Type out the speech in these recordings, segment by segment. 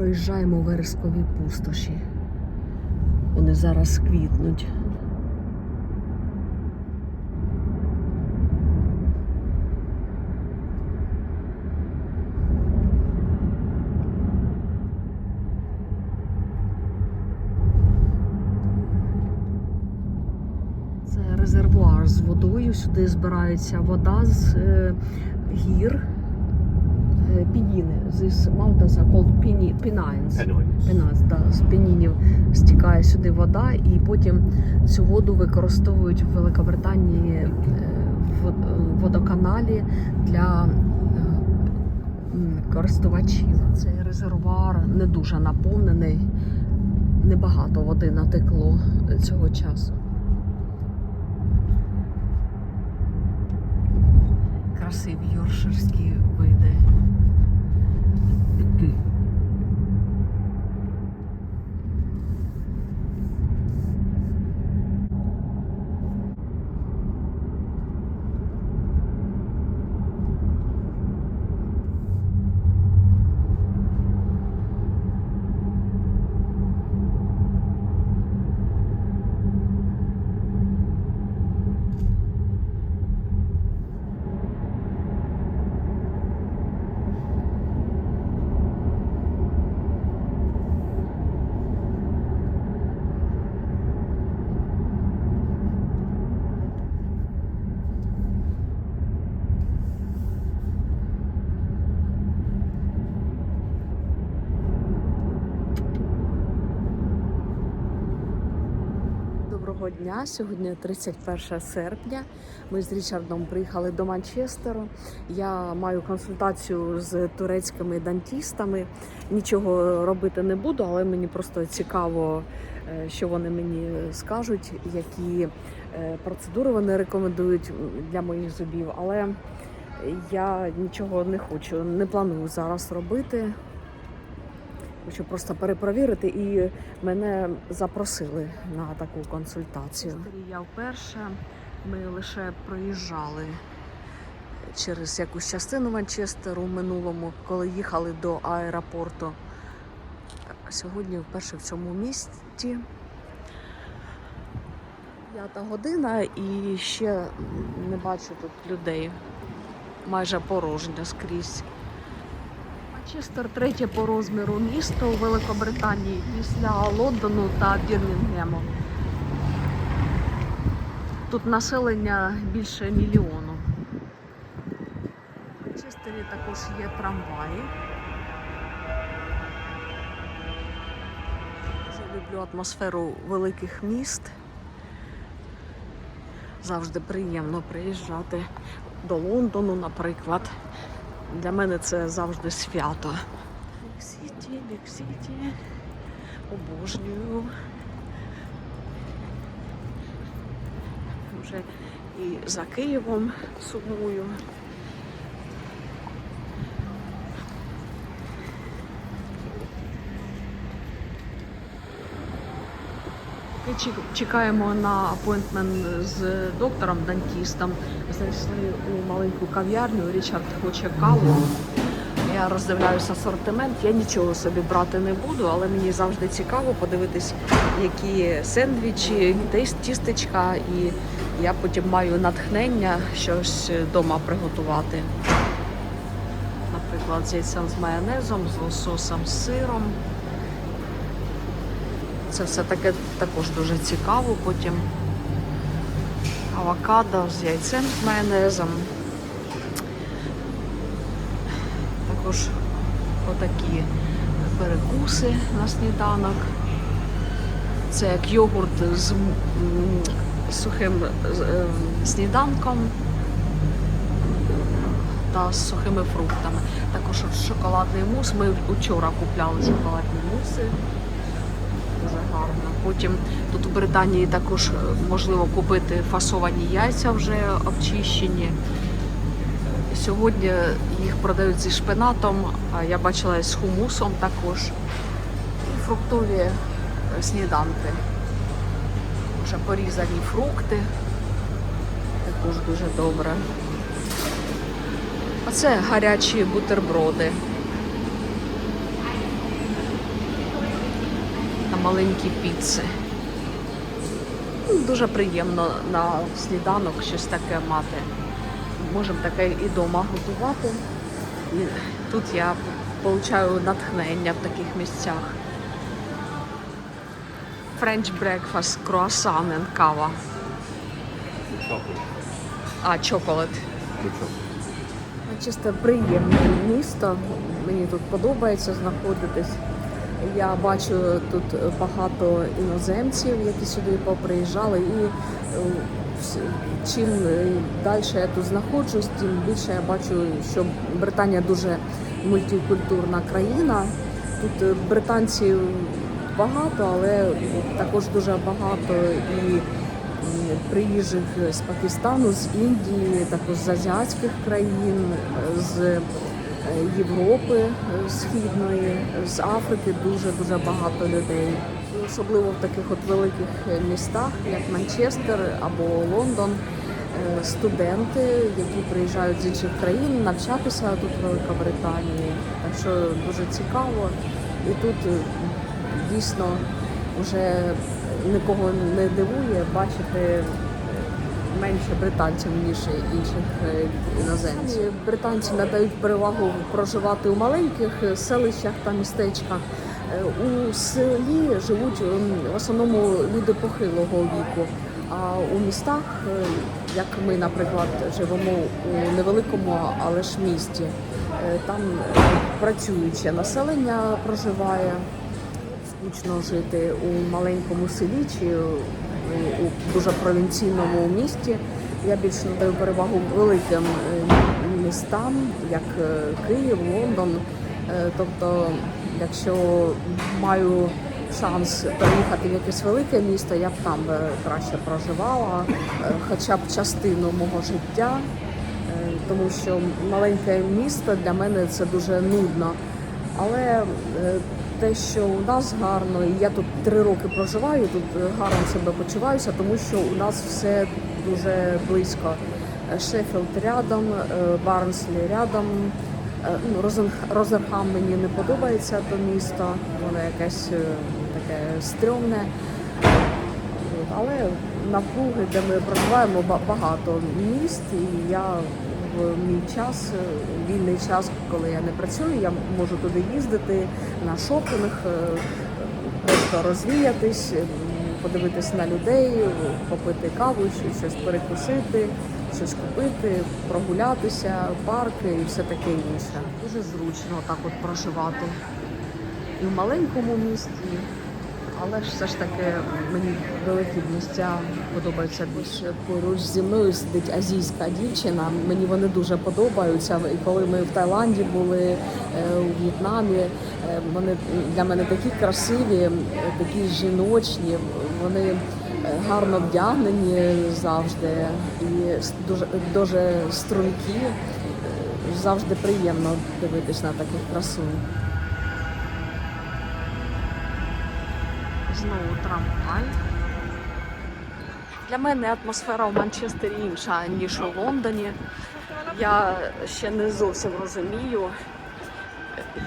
Проїжджаємо верескові пустоші. Вони зараз квітнуть. Це резервуар з водою. Сюди збирається вода з е, гір. This mountains are called Pennines. Pennines. Да, з пенінів стікає сюди вода, і потім цю воду використовують в Великобританії е, в е, водоканалі для е, користувачів. Цей резервуар не дуже наповнений, небагато води натекло цього часу. Красиві йорширські види. Дня. Сьогодні 31 серпня. Ми з Річардом приїхали до Манчестеру. Я маю консультацію з турецькими дантістами. Нічого робити не буду, але мені просто цікаво, е, що вони мені скажуть, які е, процедури вони рекомендують для моїх зубів. Але я нічого не хочу, не планую зараз робити. Хочу просто перепровірити і мене запросили на таку консультацію. Я вперше ми лише проїжджали через якусь частину Манчестеру минулому, коли їхали до аеропорту. Сьогодні вперше в цьому місті. П'ята година і ще не бачу тут людей. Майже порожньо скрізь. Манчестер третє по розміру місто у Великобританії після Лондону та Бірмінгему. Тут населення більше мільйону. В Манчестері також є трамваї. Дуже люблю атмосферу великих міст. Завжди приємно приїжджати до Лондону, наприклад. Для мене це завжди свято. Бік-сіті, бік-сіті. Обожнюю. Вже і за Києвом сумую. Чекаємо на апойнтмент з доктором дантістом. Зайшли у маленьку кав'ярню. Річард хоче каву. Я роздивляюся асортимент. Я нічого собі брати не буду, але мені завжди цікаво подивитись, які сендвічі, тіс- тістечка, і я потім маю натхнення щось вдома приготувати. Наприклад, з яйцем з майонезом, з лососом, з сиром. Це все таке також дуже цікаво. Потім авокадо з яйцем з майонезом. Також отакі перекуси на сніданок. Це як йогурт з сухим е, сніданком та з сухими фруктами. Також шоколадний мус. Ми вчора купляли шоколадні муси. Дуже гарно. Потім тут у Британії також е, можливо купити фасовані яйця вже обчищені. Сьогодні їх продають зі шпинатом, а я бачила з хумусом також. І фруктові е, сніданки. Вже порізані фрукти. Також дуже добре. А це гарячі бутерброди. Маленькі піци. Ну, Дуже приємно на сніданок щось таке мати. Можемо таке і вдома готувати. І тут я получаю натхнення в таких місцях. French breakfast, croissant and кава. А, чоколад. Чисто приємне місто. Мені тут подобається знаходитись. Я бачу тут багато іноземців, які сюди поприїжджали, і е, чим далі я тут знаходжусь, тим більше я бачу, що Британія дуже мультикультурна країна. Тут е, британців багато, але також дуже багато і приїжджих з Пакистану, з Індії, також з азіатських країн, е, з е, Європи е, Східної, з Африки дуже дуже багато людей. Особливо в таких от великих містах, як Манчестер або Лондон, е, студенти, які приїжджають з інших країн навчатися тут в Великобританії. Так що дуже цікаво. І тут е, дійсно вже нікого не дивує бачити менше британців, ніж інших е, іноземців. Британці надають перевагу проживати у маленьких селищах та містечках. Е, У селі живуть ем, в основному люди похилого віку. А у містах, е, як ми, наприклад, живемо у невеликому, але ж місті, там працююче населення проживає скучно жити у маленькому селі чи у, дуже провінційному місті. Я більше надаю перевагу великим е, містам, як е, Київ, Лондон. Е, Тобто, якщо маю шанс переїхати в якесь велике місто, я б там краще проживала, хоча б частину мого життя. Тому що маленьке місто для мене це дуже нудно. Але е, те, що у нас гарно, і я тут три роки проживаю, тут е, гарно себе почуваюся, тому що у нас все дуже близько. Е, Шеффілд рядом, Барнслі рядом. Ну, Розерхам мені не подобається то місто, воно якесь таке стрьомне. Але навкруги, де ми проживаємо, ба- багато міст, і я в мій час, е, вільний час, коли я не працюю, я можу туди їздити на шопінг, е, просто розвіятись, подивитись на людей, попити каву, щось перекусити, щось купити, прогулятися, парки і все таке інше. Дуже зручно так от проживати і в маленькому місті. Але ж все ж таки мені великі місця подобаються більше. Поруч зі мною сидить азійська дівчина. Мені вони дуже подобаються. І коли ми в Таїланді були, е, у В'єтнамі, е, вони для мене такі красиві, е, такі жіночні. Вони гарно вдягнені завжди і дуже, дуже стрункі. Завжди приємно дивитись на таких красунь. Знову трамвай. Для мене атмосфера в Манчестері інша, ніж у Лондоні. Я ще не зовсім розумію,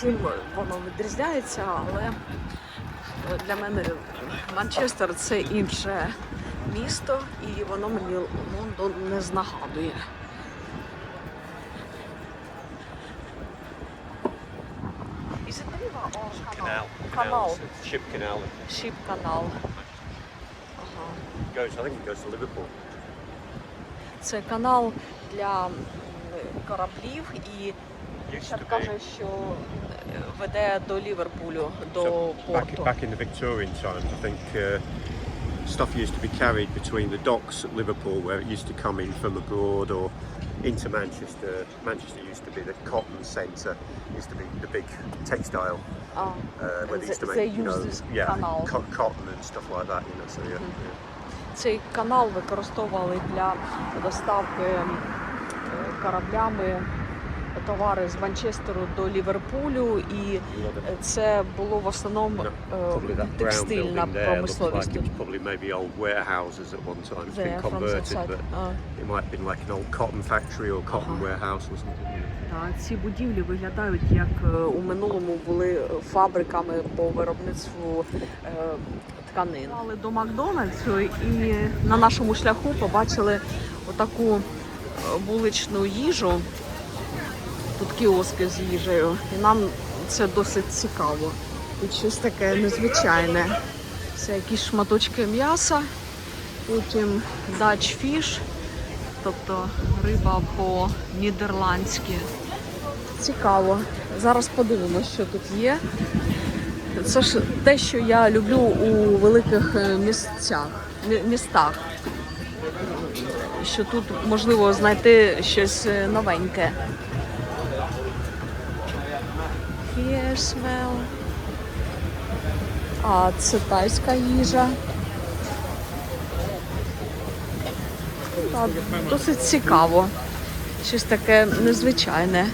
чим воно відрізняється, але для мене Манчестер це інше місто, і воно мені Лондон не знагадує. Canal. Canal. It's a Ship canal. Ship канал. Ага. It goes, I think it goes to Liverpool. Це канал для м, кораблів і Used Шар to каже, be. що е, веде до Ліверпулю, до So back, порту. back in the Victorian times, I think uh, stuff used to be carried between the docks at Liverpool, where it used to come in from abroad, or into Manchester. Manchester used to be the cotton centre. Used to be the big textile А, uh, where they used to They- make, they you know, this yeah, canal. co- cotton and stuff like that. You know, so yeah. Mm -hmm. yeah. Цей канал використовували для доставки е, кораблями товари з Манчестеру до Ліверпулю, і це було в основному е, текстильна промисловість. Uh-huh. Так, ці будівлі виглядають як е, у минулому були фабриками по виробництву е, тканин. Але до Макдональдсу і на нашому шляху побачили отаку е, вуличну їжу. Кіоски з їжею, і нам це досить цікаво. Тут щось таке незвичайне. Це якісь шматочки м'яса, потім Dutch fish, тобто риба по-нідерландськи. Цікаво. Зараз подивимося, що тут є. Це ж те, що я люблю у великих е, місцях, містах. Що тут можливо знайти щось е, новеньке. Smell. А це тайська їжа. Досить цікаво. Щось таке незвичайне.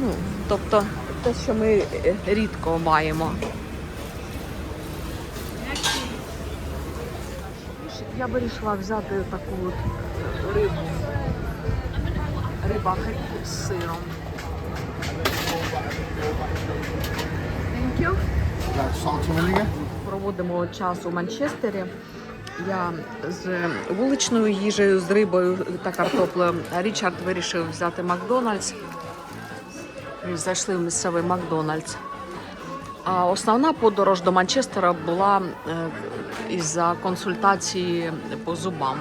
Ну, тобто те, що ми е, рідко маємо. Я вирішила взяти таку от рибу. Риба з сиром. Thank you. Проводимо час у Манчестері. Я з вуличною їжею, з рибою та картоплею. Річард вирішив взяти Макдональдс. Зайшли в місцевий Макдональдс. А основна подорож до Манчестера була е, із-за консультації по зубам.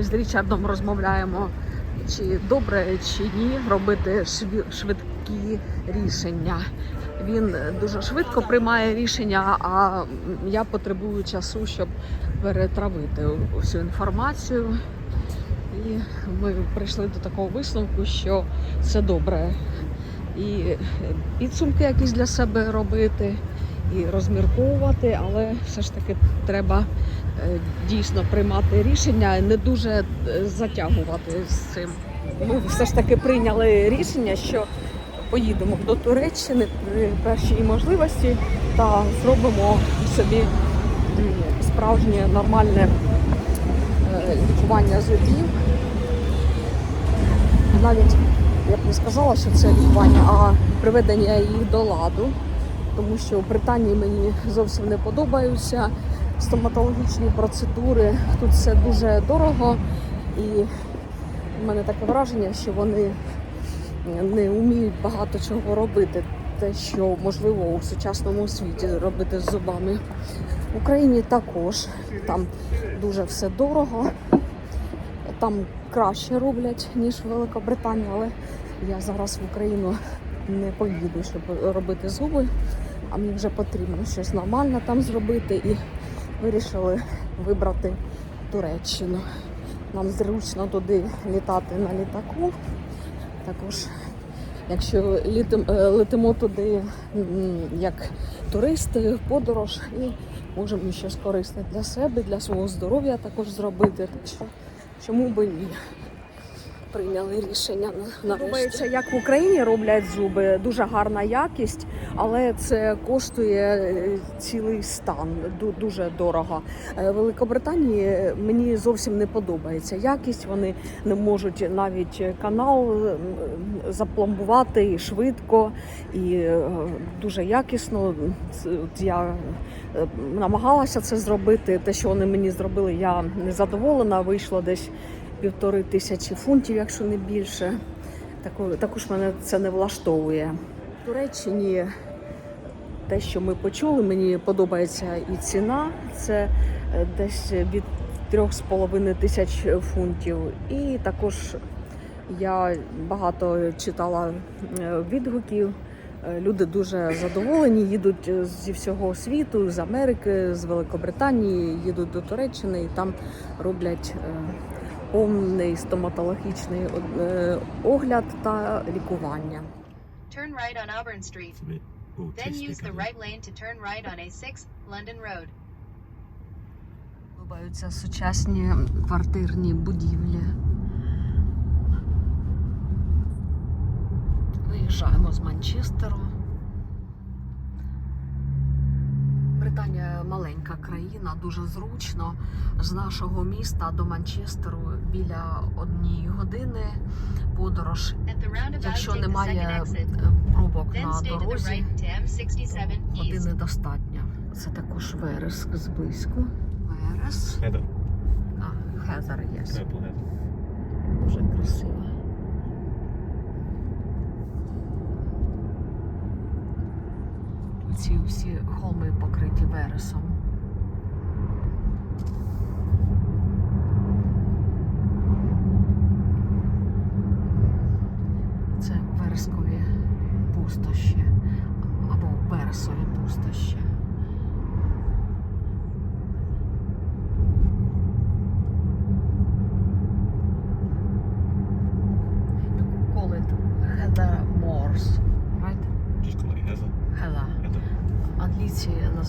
Ми з Річардом розмовляємо, чи добре чи ні робити швидкі рішення. Він дуже швидко приймає рішення, а я потребую часу, щоб перетравити всю інформацію. І ми прийшли до такого висновку, що це добре. І підсумки якісь для себе робити, і розмірковувати, але все ж таки треба дійсно приймати рішення, не дуже е, затягувати з цим. Ми все ж таки прийняли рішення, що поїдемо до Туреччини при першій можливості та зробимо собі справжнє нормальне е, лікування зубів. Навіть я б не сказала, що це лікування, а приведення їх до ладу, тому що в Британії мені зовсім не подобаються стоматологічні процедури. Тут все дуже дорого, і в мене таке враження, що вони не вміють багато чого робити. Те, що можливо у сучасному світі робити з зубами. В Україні також там дуже все дорого. Там краще роблять, ніж в Великобританії, але я зараз в Україну не поїду, щоб робити зуби. А мені вже потрібно щось нормальне там зробити і вирішили вибрати Туреччину. Нам зручно туди літати на літаку. Також, якщо е, летимо туди як туристи, подорож, і можемо щось корисне для себе, для свого здоров'я також зробити. Так що чому би ні? Прийняли рішення на Подобається, як в Україні роблять зуби, дуже гарна якість, але це коштує е, цілий стан, дуже дорого. Е, В Великобританії мені зовсім не подобається якість. Вони не можуть навіть канал запломбувати і швидко і е, дуже якісно. Я е, намагалася це зробити. Те, що вони мені зробили, я не задоволена. Вийшло десь півтори тисячі фунтів, якщо не більше. Також мене це не влаштовує. В Туреччині те, що ми почули, мені подобається і ціна. Це е, десь від 3,5 тисяч фунтів. І також я багато читала е, відгуків. Е, Люди дуже задоволені, їдуть зі всього світу, з Америки, з Великобританії, їдуть до Туреччини і там роблять повний стоматологічний е, огляд та лікування. Turn right on Auburn Street. Then use the right lane to turn right on A6, London Road. Подобаються сучасні квартирні будівлі. Виїжджаємо з Манчестеру. Британія маленька країна, дуже зручно. З нашого міста до Манчестеру біля однієї години подорож. Якщо немає е, пробок на дорозі, right to M67 години достатньо. Це також вереск зблизьку. Верес. Heather. А, Хезер є. Дуже красиво. Ці всі холми покриті вересом.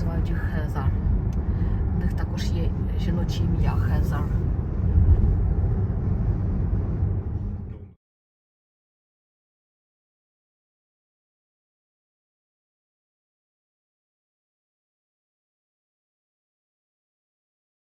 Називають їх Хезар. У них також є жіноче ім'я Heather.